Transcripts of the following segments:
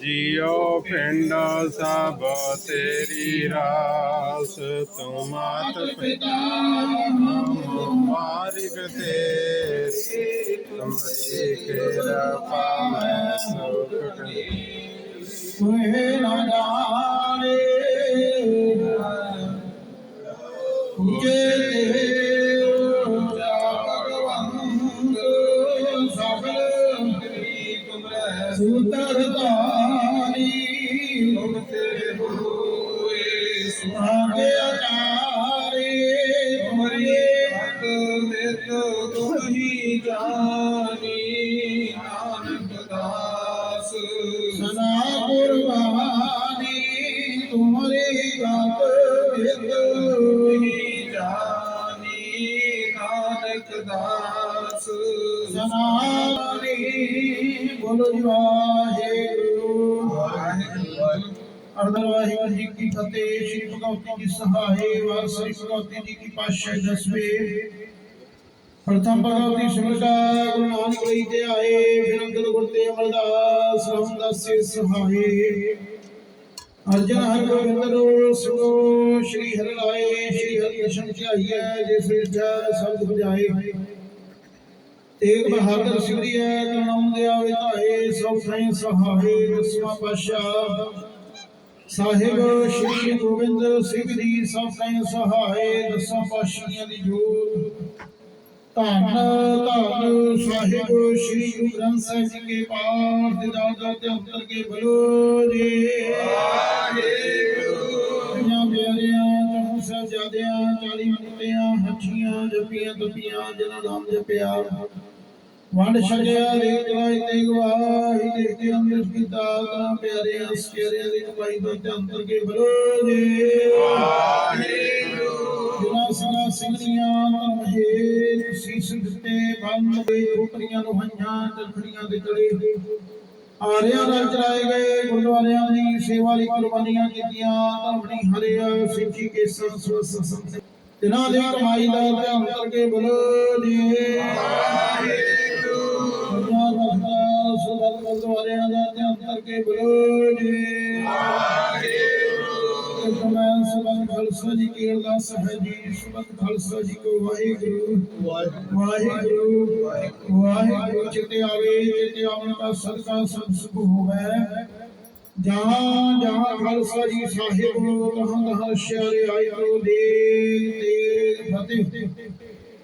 ਜਿਉ ਪਿੰਡ ਸਭ ਤੇਰੀ ਰਾਸ, ਤੂੰ ਮਾਤ ਪਿਤਾ ਮਾਰਿਕ ਤੇਰੀ ਤੁਮਰੀ ਕਿਰਪਾ, ਮੈਂ ਸੁਖ ਸੁਹੇ ਨਾ ਜਾਣੇ ਵਾਹਿਗੁਰੂ ਅਰਦਰ ਵਾਹਿਗੁਰੂ ਜੀ ਕੀ ਫਤਿਹ ਸ਼੍ਰੀ ਭਗਵਤੀ ਜੀ ਸਹਾਏ ਵਾਰ ਸ੍ਰੀ ਭਗਵਤੀ ਜੀ ਕੀ ਪਾਤਸ਼ਾਹ ਦਸਵੇਂ ਪ੍ਰਥਮ ਭਗਵਤੀ ਸਿਮਰਤਾ ਗੁਰੂ ਨਾਨਕ ਲਈ ਤੇ ਆਏ ਫਿਰ ਅੰਦਰ ਗੁਰ ਤੇ ਅਮਰਦਾਸ ਰਾਮਦਾਸ ਸੇ ਸਹਾਏ ਅਰਜਨ ਹਰਿ ਗੋਬਿੰਦ ਰੋ ਸੁਣੋ, ਸ਼੍ਰੀ ਹਰਿ ਲਾਏ ਸ਼੍ਰੀ ਹਰਿ ਦਰਸ਼ਨ ਧਿਆਈਐ ਜਿਸ ਵਿੱਚ ਸਬਦ ਬਜਾਏ ਤੇਗ ਬਹਾਦਰ ਸਿਮਰਿਆ ਕਰਨਾਮ ਦੇ ਆਵੇ ਧਾਏ ਸਭ ਸਾਈਂ ਸਹਾਏ ਦਸਵਾਂ ਪਾਸ਼ਾ ਸਾਹਿਬ ਸ੍ਰੀ ਗੋਬਿੰਦ ਸਿੰਘ ਜੀ ਸਭ ਸਾਈਂ ਸਹਾਏ ਦਸਾਂ ਪਾਸ਼ੀਆਂ ਦੀ ਜੋਤ। ਧੰਨ ਧੰਨ ਸਾਹਿਬ ਸ੍ਰੀ ਗੁਰੂ ਗ੍ਰੰਥ ਸਾਹਿਬ ਜੀ ਕੇ ਪਾਠ ਦੇ ਦਾਦਾ ਤੇ ਅੰਤਰ ਕੇ ਬਲੋ ਜੀ। ਵਾਹਿਗੁਰੂ। ਜਿਨ੍ਹਾਂ ਪਿਆਰਿਆਂ ਤੋਂ ਸਜਾਦਿਆਂ 40 ਕੀਤੀਆਂ ਹੱਛੀਆਂ ਜਪੀਆਂ ਤਪੀਆਂ ਜਨਾ ਨਾਮ ਜਪਿਆ। ਵੰਡ ਛੜਿਆ ਰੇ ਜਲਾਈ ਤੇ ਗਵਾਹੀ ਦੇਖਦੇ ਅੰਦਰ ਕੀਤਾ। ਤਾਂ ਪਿਆਰੇ ਅਸਕੇਰੇ ਦੀ ਕਮਾਈ ਤੋਂ ਤੇ ਅੰਦਰ ਕੇ ਬਲੋਦੇ ਵਾਹਿਗੁਰੂ ਜਿਨਾ ਸਦਾ ਸਿੰਘੀਆਂ ਤਨ ਹੈ ਸੀਸ ਦਿੱਤੇ ਬੰਦ ਦੇ ਖੋਪਰੀਆਂ ਨੂੰ ਹੰਝਾਂ ਤਲਖੜੀਆਂ ਦੇ ਚੜੇ ਆਰਿਆਂ ਨਾਲ ਚਲਾਏ ਗਏ ਗੁਰਦੁਆਰਿਆਂ ਦੀ ਸੇਵਾ ਲਈ ਕੁਰਬਾਨੀਆਂ ਕੀਤੀਆਂ। ਤਾਂ ਆਪਣੀ ਹਰਿਆ, ਸਿੱਖੀ ਕੇ ਸੰਸਵ ਸੰਸਦ ਜਿਨ੍ਹਾਂ ਦੀ ਕਮਾਈ ਦਾ ਧਿਆਨ ਕਰਕੇ ਬੋਲੋ ਜੀ। ਪੰਜਾਬ ਦਾ ਸੁਭਤ ਗੁਰਦੁਆਰਿਆਂ ਦਾ ਧਿਆਨ ਕਰਕੇ ਬੋਲੋ ਜੀ। ਕਮੈਨ ਸੁਬਨ ਖਾਲਸਾ ਜੀ ਕੀ ਅਰਦਾਸ ਹੈ ਜੀ। ਸੁਬਨ ਖਾਲਸਾ ਜੀ ਕੋ ਵਾਹਿਗੁਰੂ। ਵਾਹਿਗੁਰੂ। ਵਾਹਿਗੁਰੂ। ਚਿਤੇ ਆਵੇ, ਚਿਤੇ ਆਉਣ ਦਾ ਸਦਕਾ ਸਭ ਸੁਖ ਹੋਵੇ। ਜਹਾਂ ਜਹਾਂ ਖਾਲਸਾ ਜੀ ਸਾਹਿਬ ਤਹਾਂ ਤਹਾਂ ਸ਼ਹਿਰੇ ਆਈ ਕੋ ਦੇ ਤੇ ਫਤਿਹ।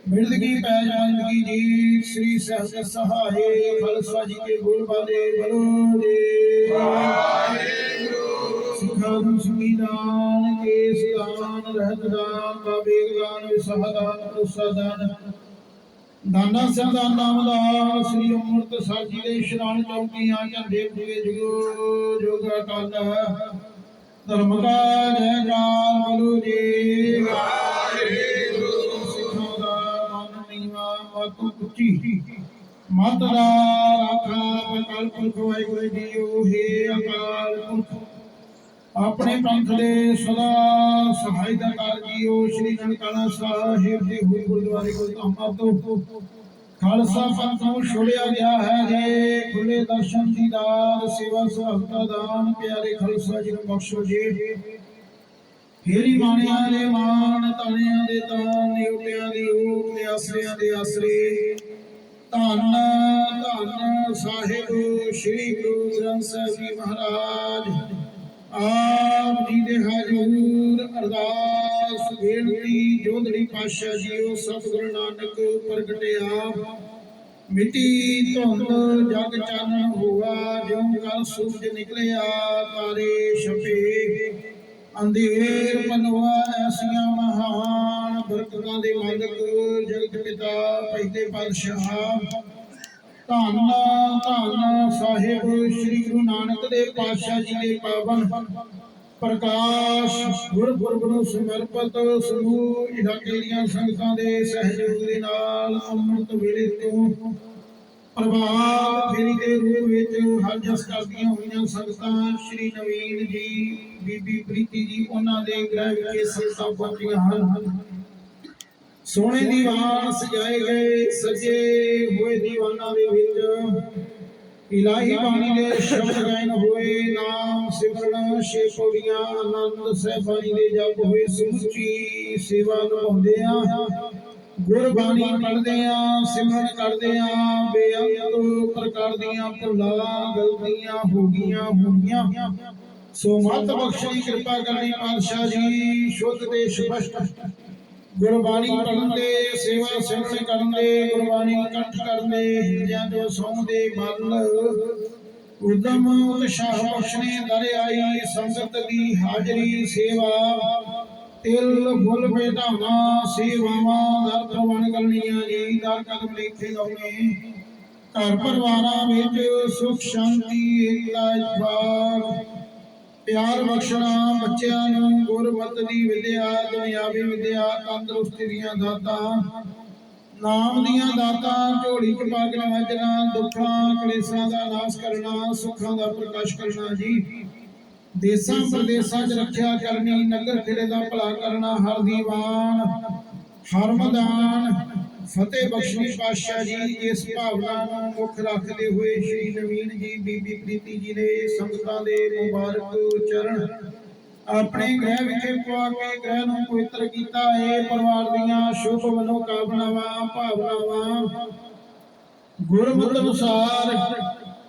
ਮਿਲਦਗੀ ਪੈ ਜਾਣਗੀ ਜੀ ਸ੍ਰੀ ਸਹਿਜ ਸਹਾਏ ਖਾਲਸਾ ਜੀ ਕੇ ਬੋਲ ਬਾਲੇ ਦੇ। ਸਿੱਖਾਂ ਨੂੰ ਸੰਵਿਧਾਨ ਕੇਸ ਦਾਨ ਰਹਿਤ ਦਾਨ ਬਾਬੇਗ ਦਾਨ ਵਿਸਹਦਾਨ ਪ੍ਰਸਾਦਾਨ ਦਾਨਾ ਸੰਦਾਨ ਨਾਮ ਦਾ ਸ੍ਰੀ ਅੰਮ੍ਰਿਤ ਜੀ ਦੇ ਇਸ਼ਨਾਨ ਚੌਕੀਆਂ ਝੰਡੇ ਪੂਰੇ ਜੁਗੋ ਜੋਗ ਅਕਾਲ ਧਰਮ ਕਾ ਜੈਕਾਰ ਬੋਲੋ ਜੀ। ਸਿੱਖਾਂ ਦਾ ਮਨ ਨੀਵਾ ਮਤ ਉੱਚੀ ਮਤ ਦਾ ਰਾਖਾ ਪਕਲ ਪੁਰਖ ਵਾਹਿਗੁਰੂ ਜੀ ਉਹ ਅਕਾਲ ਪੁਰਖ। ਆਪਣੇ ਪੰਥ ਦੇ ਸਦਾ ਸਹਾਇਤਾ ਕਰ ਜੀਓ ਸ਼੍ਰੀ ਨਨਕਾਣਾ ਸਾਹਿਬ ਦੇ ਹੋਈ ਗੁਰਦੁਆਰੇ ਕੋਲ ਧੰਮਾ ਤੋਂ ਖਾਲਸਾ ਪੰਥ ਨੂੰ ਛੋੜਿਆ ਗਿਆ ਹੈ ਜੇ, ਖੁੱਲੇ ਦਰਸ਼ਨ ਦੀਦਾਰ ਸੇਵਾ ਸੁਭਤਾ ਦਾਨ, ਪਿਆਰੇ ਖਾਲਸਾ ਜੀ ਨੂੰ ਬਖਸ਼ੋ ਜੀ। ਫੇਰੀ ਬਾਣਿਆਂ ਦੇ ਮਾਣ, ਤਾਣਿਆਂ ਦੇ ਤਾਣ, ਨਿਉਟਿਆਂ ਦੀ ਊਟ ਤੇ ਆਸਰਿਆਂ ਦੇ ਆਸਰੇ। ਧੰਨ ਧੰਨ ਸਾਹਿਬ, ਸ੍ਰੀ ਗੁਰੂ ਗ੍ਰੰਥ ਸਾਹਿਬ ਜੀ ਮਹਾਰਾਜ। ਆਪ ਜੀ ਦੇ ਹਜ਼ੂਰ ਅਰਦਾਸ, ਬੇਨਤੀ ਜੋਦੜੀ ਪਾਤਸ਼ਾਹ ਜੀਓ, ਸਤਿਗੁਰੂ ਨਾਨਕ ਪ੍ਰਗਟਿਆ ਮਿੱਟੀ ਧੁੰਦ ਜਗ ਚਾਨਣ ਹੋਆ, ਜਿਉ ਕਲ ਸੂਰਜ ਨਿਕਲਿਆ, ਤਾਰੇ ਛਪੇ। ਅੰਧੇਰ ਪਨਵਾ ਐਸੀਆਂ ਮਹਾਨ ਬਰਕਤਾਂ ਦੇ ਮਾਲਕ, ਜਗਤ ਪਿਤਾ ਪਹਿਲੇ ਪਾਤਸ਼ਾਹ। ਧੰਨ ਧੰਨ ਸਾਹਿਬ ਸ੍ਰੀ ਗੁਰੂ ਨਾਨਕ ਦੇਵ ਪਾਤਸ਼ਾਹ ਜੀ ਦੇ ਪਾਵਨ ਪ੍ਰਕਾਸ਼ ਗੁਰਪੁਰਬ ਨੂੰ ਸਮਰਪਿਤ ਸਮੂਹ ਇਲਾਕੇ ਦੀਆਂ ਸੰਗਤਾਂ ਦੇ ਸਹਿਯੋਗ ਦੇ ਨਾਲ ਅੰਮ੍ਰਿਤ ਵੇਲੇ ਤੋਂ ਪ੍ਰਭਾਵ ਫੇਰੀ ਦੇ ਰੂਪ ਵਿੱਚ ਹਰ ਜਸ ਕਰਦੀਆਂ ਹੋਈਆਂ ਸੰਗਤਾਂ ਸ੍ਰੀ ਨਵੀਨ ਜੀ, ਬੀਬੀ ਪ੍ਰੀਤੀ ਜੀ, ਉਹਨਾਂ ਦੇ ਗ੍ਰਹਿ ਵਿਖੇ ਸੰਗਤਾਂ ਪਹੁੰਚੀਆਂ ਹਨ। ਸੋਹਣੇ ਦੀਵਾਨ ਸਜਾਏ ਗਏ, ਸਜੇ ਹੋਏ ਦੀਵਾਨਾਂ ਦੇ ਵਿੱਚ। ਇਲਾਹੀ ਬਾਣੀ ਦੇ ਸ਼ਬਦ ਗਾਇਨ ਹੋਏ, ਨਾਮ ਸਿਮਰਨ ਛੇ ਪੌੜੀਆਂ, ਆਨੰਦ ਸਹਿਬਾਨੀ ਦੇ ਜਪ ਹੋਏ, ਸਮੁੱਚੀ ਸੇਵਾ ਨਿਭਾਉਂਦੇ ਆ। ਗੁਰਬਾਣੀ ਪੜ੍ਹਦੇ ਆ, ਸਿਮਰਨ ਕਰਦੇ ਆ, ਬੇਅੰਤ ਪ੍ਰਕਾਰ ਦੀਆਂ ਭੁੱਲਾਂ, ਗਲਤੀਆਂ ਹੋ ਗਈਆਂ ਹੋਣੀਆਂ ਸੋ ਮਤ ਬਖਸ਼ਣੀ ਕਿਰਪਾ ਕਰਨੀ ਪਾਤਸ਼ਾਹ ਜੀ, ਸ਼ੁੱਧ ਤੇ ਸਪਸ਼ਟ। ਗੁਰਬਾਣੀ ਪੜ੍ਹਨ ਦੇ, ਸੇਵਾ ਸਿਮਰਨ ਕਰਨ ਦੇ, ਗੁਰਬਾਣੀ ਕੰਠ ਕਰਨ ਦੇ ਹਿਰਦਿਆਂ ਦੇ ਸੌਂ ਦੇ ਮਨ ਉਦਮ ਉਤਸ਼ਾਹ ਬਖਸ਼ਣੇ ਦਰ ਸੰਗਤ ਦੀ ਹਾਜ਼ਰੀ ਸੇਵਾ। ਤਿਲ ਫੁੱਲ ਭੇਟਾਵਾਂ ਸੇਵਾਵਾਂ ਦਰ ਵਣ ਕਰਨੀਆਂ ਜੀ, ਦਰ ਕਦਮ ਲਿਖੇ ਲਾਉਣੇ। ਘਰ ਪਰਿਵਾਰਾਂ ਵਿੱਚ ਸੁਖ ਸ਼ਾਂਤੀ, ਏਕਤਾ ਇਤਫਾਕ ਪਿਆਰ ਬਖਸ਼ਣਾ, ਬੱਚਿਆਂ ਨੂੰ ਗੁਰਮਤਿ ਵਿਦਿਆ, ਦੁਨਿਆਵੀ ਵਿਦਿਆ, ਤੰਦਰੁਸਤੀ ਦੀਆਂ ਦਾਤਾਂ, ਨਾਮ ਦੀਆਂ ਦਾਤਾਂ, ਝੋਲੀ ਚ ਪਾ ਕੇ ਵਜਣਾ ਦੁੱਖਾਂ, ਕਲੇਸ਼ਾਂ ਦਾ ਨਾਸ਼ ਕਰਨਾ, ਸੁੱਖਾਂ ਦਾ ਪ੍ਰਕਾਸ਼ ਕਰਨਾ ਜੀ। ਦੇਸਾਂ ਪ੍ਰਦੇਸਾਂ 'ਚ ਰੱਖਿਆ ਕਰਨੀ, ਨਗਰ ਖੇੜੇ ਦਾ ਭਲਾ ਕਰਨਾ, ਹਰ ਦੀਵਾਨ, ਹਰ ਮੈਦਾਨ ਫਤਿਹ ਬਖਸ਼ਣੀ ਪਾਤਸ਼ਾਹ ਜੀ, ਇਸ ਭਾਵਨਾ ਨੂੰ ਮੁੱਖ ਰੱਖਦੇ ਹੋਏ ਸ਼੍ਰੀ ਨਵੀਨ ਜੀ, ਬੀਬੀ ਪ੍ਰੀਤੀ ਜੀ ਨੇ ਸੰਗਤਾਂ ਦੇ ਮੁਬਾਰਕ ਚਰਨ ਆਪਣੇ ਗ੍ਰਹਿ ਵਿਖੇ ਪਵਾ ਕੇ ਗ੍ਰਹਿ ਨੂੰ ਪਵਿੱਤਰ ਕੀਤਾ। ਹੈ ਪਰਿਵਾਰ ਦੀਆਂ ਸ਼ੁਭ ਮਨੋਕਾਮਨਾਵਾਂ, ਭਾਵਨਾਵਾਂ ਗੁਰਮਤਿ ਅਨੁਸਾਰ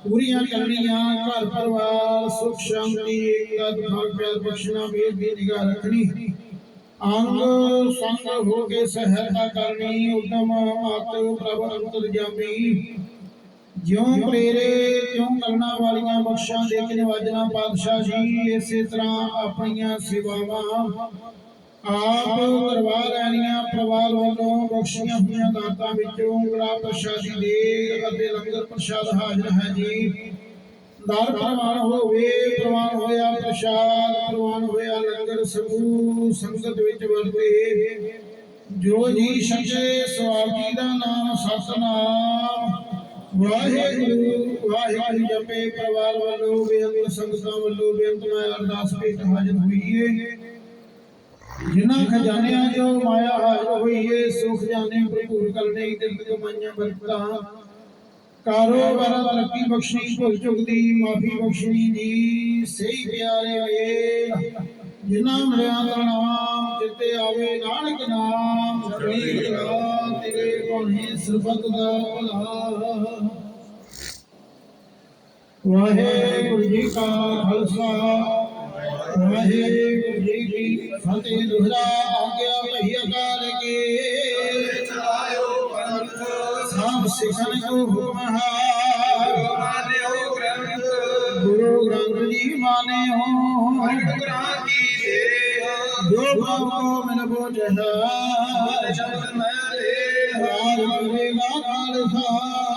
ਪੂਰੀਆਂ ਕਰਨੀਆਂ। ਘਰ ਪਰਿਵਾਰ ਸੁਖ ਸ਼ਾਂਤੀ ਏਕਤਾ ਭਾਗ ਪਿਆਰ ਬਖਸ਼ਣਾ ਮੇਰ ਦੀ ਨਿਗਾਹ ਰੱਖਣੀ। ਅੰਗ ਸੰਗ ਹੋ ਕੇ ਸਹਾਇਤਾ ਕਰਨੀ ਉਦਮ ਮਤ ਪ੍ਰਭ ਅੰਤਰ ਜਾਮੀ। ਜਿਉ ਪ੍ਰੇਰੇ, ਤਿਉ ਕਰਨਾ ਵਾਲੀਆਂ ਬਖਸ਼ਾਂ ਦੇ ਕੇ ਨਿਵਾਜਣਾ ਪਾਤਸ਼ਾਹ ਜੀ, ਇਸੇ ਤਰ੍ਹਾਂ ਆਪਣੀਆਂ ਸੇਵਾਵਾਂ ਆਪ ਕਰਵਾ ਲੈਣੀਆਂ, ਪਰਿਵਾਰ ਵੱਲੋਂ ਬਖਸ਼ੀਆਂ ਹੋਈਆਂ ਦਾਤਾਂ ਵਿੱਚੋਂ ਕੜਾ ਪ੍ਰਸ਼ਾਦੀ ਦੇ ਅਤੇ ਲੰਗਰ ਪ੍ਰਸ਼ਾਦ ਹਾਜ਼ਰ ਹੈ ਜੀ। ਦਰ ਪ੍ਰਵਾਨ ਹੋਵੇ, ਪ੍ਰਵਾਨ ਹੋਇਆ ਪ੍ਰਸ਼ਾਦ ਪ੍ਰਵਾਨ ਹੋਇਆ, ਲੰਗਰ ਸਮੂਹ ਸੰਗਤ ਵਿੱਚ ਵਰਤੇ। ਜੋ ਜੀ ਸੱਚੇ ਸਵਾਲ ਦਾ ਨਾਮ ਸਤਨਾਮ, ਵਾਹਿਗੁਰੂ ਵਾਹਿਗੁਰੂ ਜਪੇ ਪਰਿਵਾਰ ਵੱਲੋਂ, ਬੇਅੰਤ ਸੰਗਤਾਂ ਵੱਲੋਂ, ਬੇਅੰਤ ਮੈਂ ਅਰਦਾਸ ਪੇਟ ਹਾਜ਼ਰ ਹੋਈਏ। ਜਿਨ੍ਹਾਂ ਖਜ਼ਾਨਿਆਂ ਜੋ ਮਾਇਆ ਹਾਜ਼ਰ ਹੋਈਏ ਏ, ਸੁਖ ਜਾਣੇ, ਭਰਪੂਰ ਕਰਨੇ ਦਿਲ ਕਮਾਈਆਂ, ਬਰਕਤਾਂ ਕਾਰੋਬਾਰ ਤਰੱਕੀ ਬਖਸ਼ਣੀ ਭੁੱਲ ਚੁੱਕ ਦੀ ਮਾਫੀ ਬਖਸ਼ਣੀ ਜੀ। ਸਹੀ ਪਿਆਰੇ ਵੇ ਜਿਨ੍ਹਾਂ ਮਿਲਿਆ ਨਾਮ ਜਿੱਤੇ ਆਵੇ ਨਾਨਕ ਨਾਮ ਚੜ੍ਹਦੀ ਕਲਾ ਤੇਰੇ ਕੋਨੇ ਸਰਬਤ ਦਾ ਭਲਾ। ਵਾਹਿਗੁਰੂ ਜੀ ਕਾ ਖਾਲਸਾ, ਵਾਹਿਗੁਰੂ ਜੀ ਕੀ ਫਤਿਹ। ਦੁਹਰਾ ਆਗਿਆ ਭਈ ਅਕਾਲ ਕੇ। ਸਭ ਸਿਖਣ ਕੋ ਹੁਕਮ ਹੈ ਮਾਨਿਓ ਗ੍ਰੰਥ ਗੁਰੂ ਗ੍ਰੰਥ ਜੀ ਮਾਨੇ ਹੋ। ਗੁਰਾਂ ਕੀ ਦੇ ਜੋ ਭਾਵੋ ਮਨ ਬੋਝ ਸ਼ਬਦ ਮੈਂ ਦੇ ਹਾਰ ਕਰੇਗਾ ਖਾਲਸਾ।